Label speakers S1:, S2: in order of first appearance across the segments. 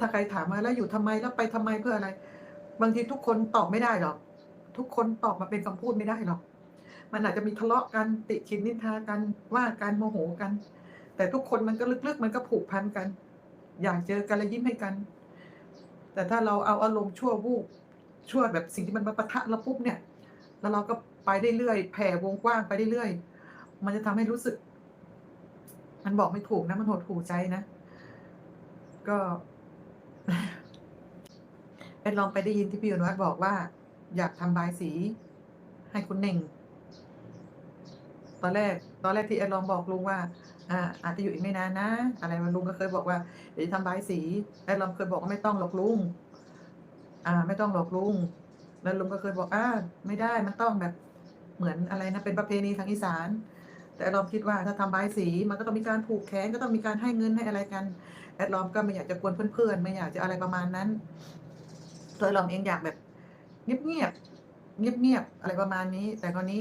S1: ถ้าใครถามมาแล้วอยู่ทำไมแล้วไปทำไมเพื่ออะไร บางทีทุกคนตอบไม่ได้หรอก ทุกคนตอบมาเป็นคำพูดไม่ได้หรอก มันอาจจะมีทะเลาะกันติชินนินทากันว่ากันโมโหกัน แต่ทุกคนมันก็ลึกๆ มันก็ผูกพันกัน อยากเจอกันและยิ้มให้กัน แต่ถ้าเราเอาอารมณ์ชั่ววูบชั่วแบบสิ่งที่มันมาปะทะเราปุ๊บเนี่ย แล้วเราก็ไปได้เรื่อยแผ่วงกว้างไปได้เรื่อยมันจะทำให้รู้สึก มันบอกไม่ถูกนะ มันหดหูใจนะ ก็ ดลองไปได้ยินที่พี่อนุวัฒน์บอกว่า อยากทำบายสี ให้คุณเน่ง ตอนแรก ตอนแรกที่เอ็ดลองบอกลุงว่า อ่า อาจจะอยู่อีกไม่นานนะ อะไรมันลุงก็เคยบอกว่าเดี๋ยวจะทำบายสีเอ็ดลองเคยบอกว่าไม่ต้องหรอกลุง อ่า ไม่ต้องหรอกลุง แล้วลุงก็เคยบอกอ่าไม่ได้มันต้องแบบเหมือนอะไรนะเป็นประเพณีทางอีสาน แต่แอดลอมคิดว่าถ้าทำบายสีมันก็ต้องมีการผูกแขนก็ต้องมีการให้เงินให้อะไรกัน แอดลอมก็ไม่อยากจะกวนเพื่อนๆ ไม่อยากจะอะไรประมาณนั้น ตัวแอดลอมเองอยากแบบเงียบๆเงียบๆอะไรประมาณนี้ แต่ตอนนี้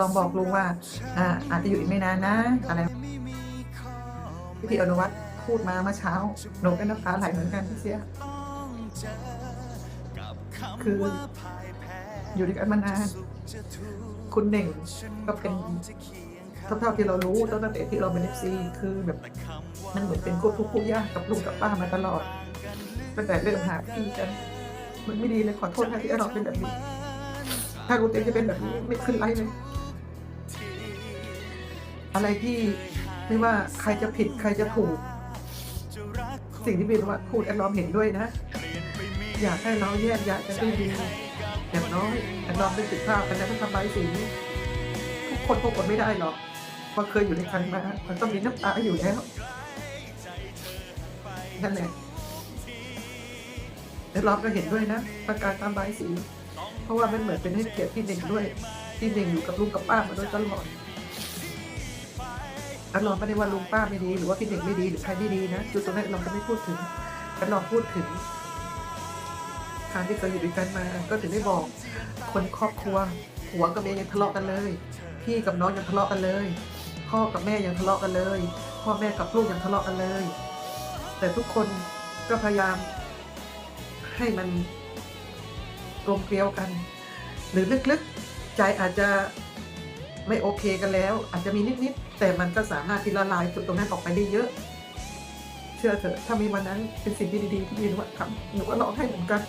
S1: ลองบอกลุงว่าอ่าอาจจะอยู่อีกไม่นานนะ อะไรที่พี่อนุวัฒน์พูดมาเมื่อเช้าหนูเป็นน้ำตาไหลเหมือนกันพี่เสียคืออยู่ด้วยกันมานาน คุณเน่งก็เป็นเท่าๆที่เรารู้ตั้งแต่ที่เราเป็นเอฟซีคือแบบมันเหมือนเป็นคู่ทุกคู่ยากกับลุงกับป้ามาตลอดตั้งแต่เริ่มหาพี่กัน มันไม่ดีเลยขอโทษนะที่เราเป็นแบบนี้ ถ้ารู้ตัวเองจะเป็นแบบนี้ไม่ขึ้นไลฟ์เลย อะไรที่ไม่ว่าใครจะผิดใครจะถูก สิ่งที่พี่ว่าพูดแอนลอมเห็นด้วยนะ อยากให้เราแยกแยะกันได้ดีอย่างน้อยแอนลอมได้ติดภาพกันแล้วก็ทำลายสีทุกคนคงอดไม่ได้หรอกเพราะเคยอยู่ในคันมา มันต้องมีน้ำตาอยู่แล้วนั่นแหละแอนลอมก็เห็นด้วยนะประการทำลายสี เพราะว่ามันเหมือนเป็นให้เกียรติพี่เน่งด้วยพี่เน่งอยู่กับลุงกับป้ามาโดยตลอด อันลองไม่ได้ว่าลุงป้าไม่ดีหรือว่าพี่เน่งไม่ดีหรือใครไม่ดีนะจุดตรงนั้นเราจะไม่พูดถึงอันลองพูดถึงการที่เคยอยู่ด้วยกันมาก็ถึงได้บอก คนครอบครัวหัวกับเมียยังทะเลาะกันเลย พี่กับน้องยังทะเลาะกันเลย พ่อกับแม่ยังทะเลาะกันเลย พ่อแม่กับลูกยังทะเลาะกันเลย แต่ทุกคนก็พยายาม ให้มันกลมเกลียวกัน หรือลึกๆ ใจอาจจะ ไม่โอเคกันแล้ว อาจจะมีนิดๆแต่มันก็สามารถที่ละลายจุดตรงนั้นออกไปได้เยอะ เชื่อเถอะถ้ามีวันนั้นเป็นสิ่งที่ดีๆที่มีนวัตทำหนูก็ร้องให้เหมือนกัน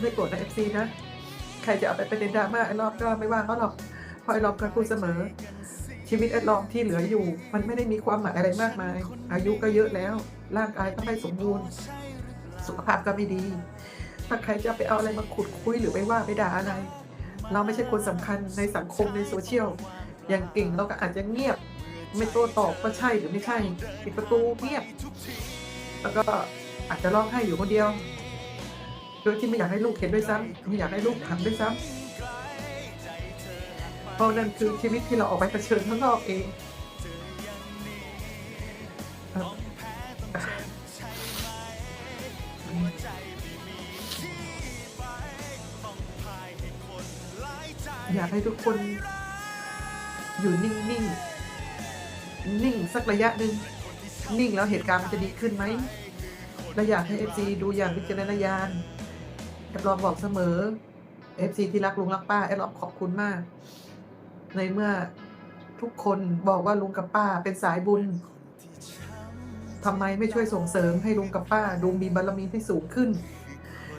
S1: ไม่โกรธนะเอฟซีนะ ใครจะเอาไปเป็นดราม่าไอ้รอบก็ไม่ว่าเขาหรอกเพราะไอ้รอบก็พูดเสมอ ชีวิตแอดลองที่เหลืออยู่ มันไม่ได้มีความหมายอะไรมากมาย อายุก็เยอะแล้ว ร่างกายก็ไม่สมบูรณ์ สุขภาพก็ไม่ดี ถ้าใครจะไปเอาอะไรมาขุดคุยหรือไปว่าไปด่าอะไร เราไม่ใช่คนสำคัญในสังคมในโซเชียล อย่างเก่งเราก็อาจจะเงียบ ไม่โต้ตอบว่าใช่หรือไม่ใช่ปิดประตูเงียบ แล้วก็อาจจะร้องไห้อยู่คนเดียว โดยที่ไม่อยากให้ลูกเห็นด้วยซ้ำไม่อยากให้ลูกทำด้วยซ้ำเพราะนั่นคือชีวิตที่เราออกไปเผชิญข้างนอกเอง อยากให้ทุกคน อยู่นิ่งๆนิ่งสักระยะหนึ่งนิ่งแล้วเหตุการณ์มันจะดีขึ้นไหมและอยากให้เอฟซีดูอย่างวิจารณญาณแอบลองบอกเสมอเอฟซีที่รักลุงรักป้าแอบลองขอบคุณมาก ในเมื่อทุกคนบอกว่าลุงกับป้าเป็นสายบุญทำไมไม่ช่วยส่งเสริมให้ลุงกับป้าดูมีบารมีที่สูงขึ้น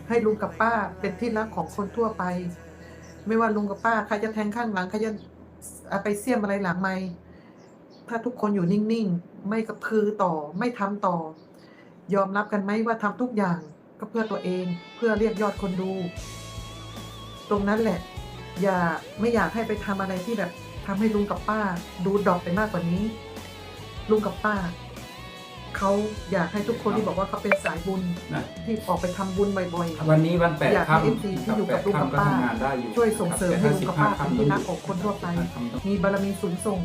S1: ให้ลุงกับป้าเป็นที่รักของคนทั่วไป ไม่ว่าลุงกับป้าใครจะแทงข้างหลังใครจะไปเสียมอะไรหลังไม่ถ้าทุกคนอยู่นิ่งๆ ไม่กระพือต่อ ไม่ทำต่อ ยอมรับกันไหมว่าทำทุกอย่างก็เพื่อตัวเองเพื่อเรียกยอดคนดู ตรงนั้นแหละ อย่าไม่อยากให้ไปทำอะไรที่แบบทำให้ลุงกับป้า ดูดรอปไปมากกว่านี้ ลุงกับป้า เขาอยากให้ทุกคนที่บอกว่าเขาเป็นสายบุญ
S2: นะ
S1: ที่ออกไปทำบุญบ่อย
S2: วันนี้วันแปด
S1: อยากให้
S2: ค่ำ
S1: FC ที่อยู่กับลุงกับ
S2: แปด
S1: ป้า
S2: ค่ำก็ทำงานได้อยู่
S1: ช่วยส่งเสริมให้ลุงกับป้า
S2: แต่
S1: เป็นที่รักของคนทั่วไป
S2: ทำต้อง
S1: ๆมีบารมีสูงส่ง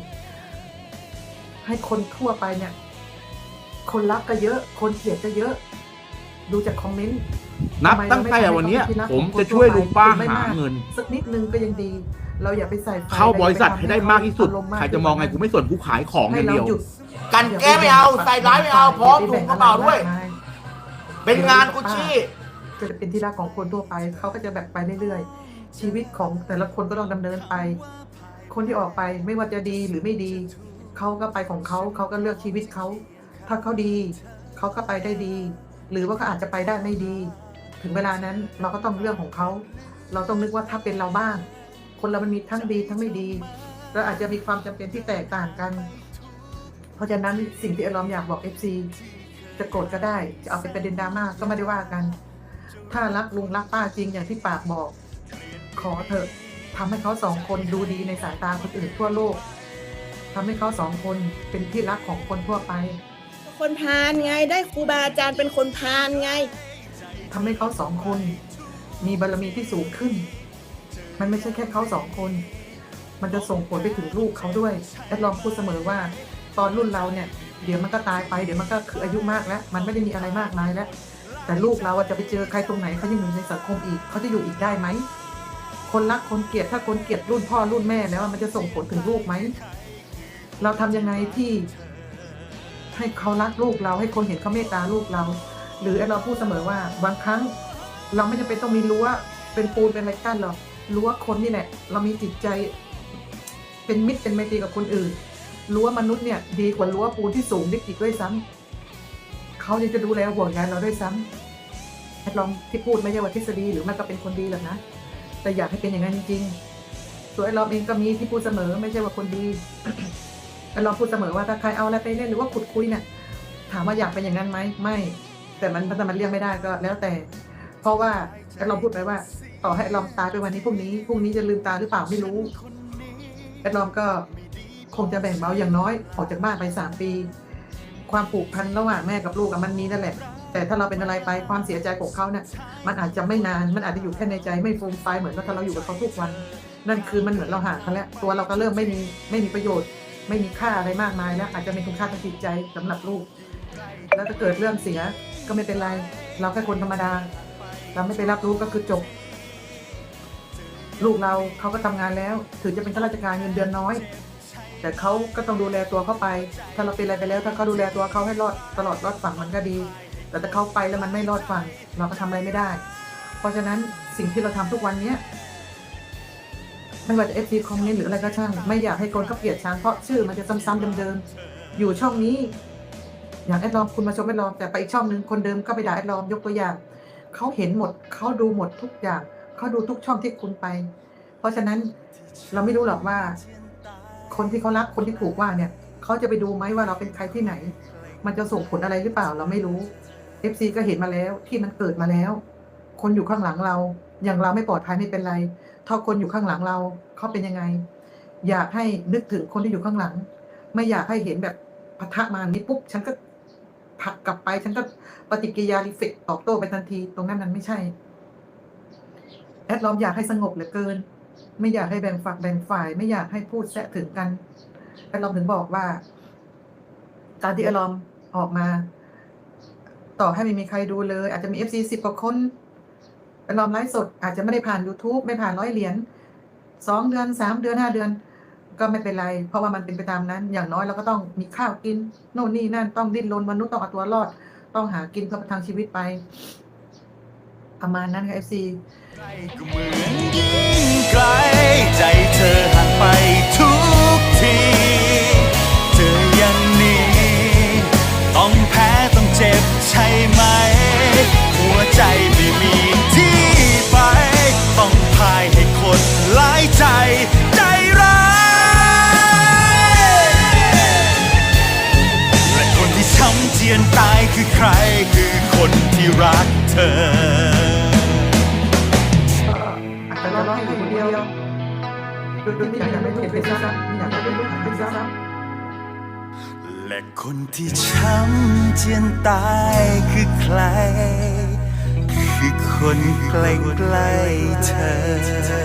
S1: ให้คนทั่วไปเนี่ย คนรักก็เยอะ คนเกลียดก็เยอะ ดูจากคอมเมนต์
S3: นับ
S1: ทำไม
S3: ตั้งแต่
S1: เราไม่
S3: วันเนี้ย
S1: ทำให้เขา
S3: ผม
S1: เป็นที่รักของคน
S3: จะช่วยลุงป้า
S1: ทั่วไป
S3: หาเงิน
S1: สักนิดนึงก็ยังดี เราอย่าไปใส่ไฟ
S3: เข้าบริษัทให้ได้มากที่สุด
S1: อารมณ์มาก
S3: ใครจะมองไงกูไม่สนกูขายของอ
S1: ให้
S3: ย่าง
S1: เรา
S3: เดียว
S1: หยุด
S4: กันแก้ไม่เอาใส่ร้ายไม่เอาพร้อมถุงกระเป๋าด้วย เป็นงานกุชชี่
S1: ก็จะเป็นที่รักของคนทั่วไปเขาก็จะแบบไปเรื่อยๆ ชีวิตของแต่ละคนก็ต้องดำเนินไป คนที่ออกไปไม่ว่าจะดีหรือไม่ดีเขาก็ไปของเขาเขาก็เลือกชีวิตเขาถ้าเขาดีเขาก็ไปได้ดี หรือว่าเขาอาจจะไปได้ไม่ดี ถึงเวลานั้นเราก็ต้องเรื่องของเขาเราต้องนึกว่าถ้าเป็นเราบ้าง คนเรามันมีทั้งดีทั้งไม่ดีแล้วอาจจะมีความจำเป็นที่แตกต่างกัน เพราะฉะนั้นสิ่งที่อารมอยากบอก FC จะโกรธก็ได้ จะเอาไปประเด็นดราม่าก็ไม่ได้ว่ากัน ถ้ารักลุงรักป้าจริงอย่างที่ปากบอก ขอเถอะทำให้เขาสองคนดูดีในสายตาคนอื่นทั่วโลกทำให้เขาสองคนเป็นที่รักของคนทั่วไป
S5: คนพาลไงได้ครูบาอาจารย์เป็นคนพาลไง
S1: ทำให้เขาสองคน มีบารมีที่สูงขึ้น มันไม่ใช่แค่เขาสองคน มันจะส่งผลไปถึงลูกเขาด้วยแอดลองพูดเสมอว่า ตอนรุ่นเราเนี่ยเดี๋ยวมันก็ตายไปเดี๋ยวมันก็คืออายุมากแล้ว มันไม่ได้มีอะไรมากมายแล้ว แต่ลูกเราจะไปเจอใครตรงไหนเขายังอยู่ในสังคมอีกเขาจะอยู่อีกได้ไหมคนรักคนเกลียดถ้าคนเกลียดรุ่นพ่อรุ่นแม่แล้วมันจะส่งผลถึงลูกไหมเราทำยังไงที่ ให้เขารักลูกเราให้คนเห็นเขาเมตตาลูกเรา หรือเราพูดเสมอว่าบางครั้ง เราไม่จำเป็นต้องมีรั้วเป็นปูนเป็นอะไรกั้นหรอกรั้วคนนี่แหละเรามีจิตใจ เป็นมิตรเป็นไมตรีกับคนอื่น รั้วมนุษย์เนี่ยดีกว่ารั้วปูนที่สูงดิอีกด้วยซ้ำเขายังจะดูแลห่วงใยเราด้วยซ้ำแอดลองที่พูดไม่ใช่ว่าทฤษฎีหรือมันก็เป็นคนดีหรอกนะ แต่อยากให้เป็นอย่างนั้นจริงๆส่วนไอ้เราเองก็มีที่พูดเสมอไม่ใช่ว่าคนดีไอ้เราพูดเสมอว่าถ้าใครเอาอะไรไปเล่นหรือว่าขุดคุยเนี่ยถามว่าอยากเป็นอย่างนั้นไหมไม่ แต่มันแต่มันเลี่ยงไม่ได้ก็แล้วแต่ เพราะว่าไอ้เราพูดไปว่า ต่อให้ลอมตายไปวันนี้พรุ่งนี้พรุ่งนี้จะลืมตาหรือเปล่าไม่รู้ไอ้ลอมก็ คงจะแบ่งเบาอย่างน้อยออกจากบ้านไปสามปี ความผูกพันระหว่างแม่กับลูกมันมีนั่นแหละ แต่ถ้าเราเป็นอะไรไปความเสียใจของเขาเนี่ยมันอาจจะไม่นานมันอาจจะอยู่แค่ในใจไม่ฟูมไฟเหมือนว่าถ้าเราอยู่กับเขาทุกวัน นั่นคือมันเหมือนเราห่างกันแล้วตัวเราก็เริ่มไม่มีไม่มีประโยชน์ ไม่มีค่าอะไรมากมายแล้วอาจจะมีคุณค่าทางจิตใจสำหรับลูก แล้วถ้าเกิดเรื่องเสียก็ไม่เป็นไร เราแค่คนธรรมดา เราไม่ไปรับรู้ก็คือจบลูกเราเขาก็ทำงานแล้ว ถึงจะเป็นข้าราชการเงินเดือนน้อย แต่เขาก็ต้องดูแลตัวเขาไป ถ้าเราเป็นอะไรไปแล้ว ถ้าเขาดูแลตัวเขาให้รอดตลอดรอดฝั่งมันก็ดี แต่ถ้าเขาไปแล้วมันไม่รอดฝั่งเราก็ทำอะไรไม่ได้ เพราะฉะนั้นสิ่งที่เราทำทุกวันเนี้ยไม่ว่าจะเอฟซีคอมเมนต์หรืออะไรก็ช่าง ไม่อยากให้คนเขาเกลียดชังเพราะชื่อมันจะซ้ำๆเดิมๆอยู่ช่องนี้ อย่างแอดลอมคุณมาชมแอดลอมแต่ไปอีกช่องหนึ่งคนเดิมก็ไปด่าแอดลอมยกตัวอย่างเขาเห็นหมดเขาดูหมดทุกอย่างเขาดูทุกช่องที่คุณไป เพราะฉะนั้นเราไม่รู้หรอกว่า คนที่เขารักคนที่ถูกว่าเนี่ยเขาจะไปดูไหมว่าเราเป็นใครที่ไหน มันจะส่งผลอะไรหรือเปล่าเราไม่รู้ FC ก็เห็นมาแล้วที่มันเกิดมาแล้ว คนอยู่ข้างหลังเรา อย่างเราไม่ปลอดภัยไม่เป็นไรถ้าคนอยู่ข้างหลังเราเขาเป็นยังไง อยากให้นึกถึงคนที่อยู่ข้างหลัง ไม่อยากให้เห็นแบบปะทะมานี้ปุ๊บฉันก็ผลักกลับไป ฉันก็ปฏิกิริยารีเฟกตอบโต้ไปทันที ตรงนั้นมันไม่ใช่ แอดลอมอยากให้สงบเหลือเกิน ไม่อยากให้แบ่งฝักแบ่งฝ่าย ไม่อยากให้พูดแซะถึงกันแอดลอมถึงบอกว่าการที่แอดลอมออกมา ต่อให้ไม่มีใครดูเลย อาจจะมีเอฟซีสิบกว่าคนแอดลอมไลฟ์สด อาจจะไม่ได้ผ่าน YouTube ไม่ผ่านร้อยเหรียญสองเดือนสามเดือนห้าเดือน ก็ไม่เป็นไร เพราะว่ามันเป็นไปตามนั้น อย่างน้อยเราก็ต้องมีข้าวกิน โน่นนี่นั่นต้องดิ้นรนมนุษย์ต้องเอาตัวรอด ต้องหากินเพื่อประทังชีวิตไป ประมาณนั้นค่ะเอฟซี
S6: ก็เหมือนยิ่งไกลใจเธอห่างไปทุกที ยู่คนเดี
S3: ยวโดยไม่อยากให้ลูกเป็นซ้ำไม่อยากให้ลูกเป็นซ้ำ
S2: และคนที่ช้ำเจียนตายคือใคร คือคนใกล้ใกล้เธอ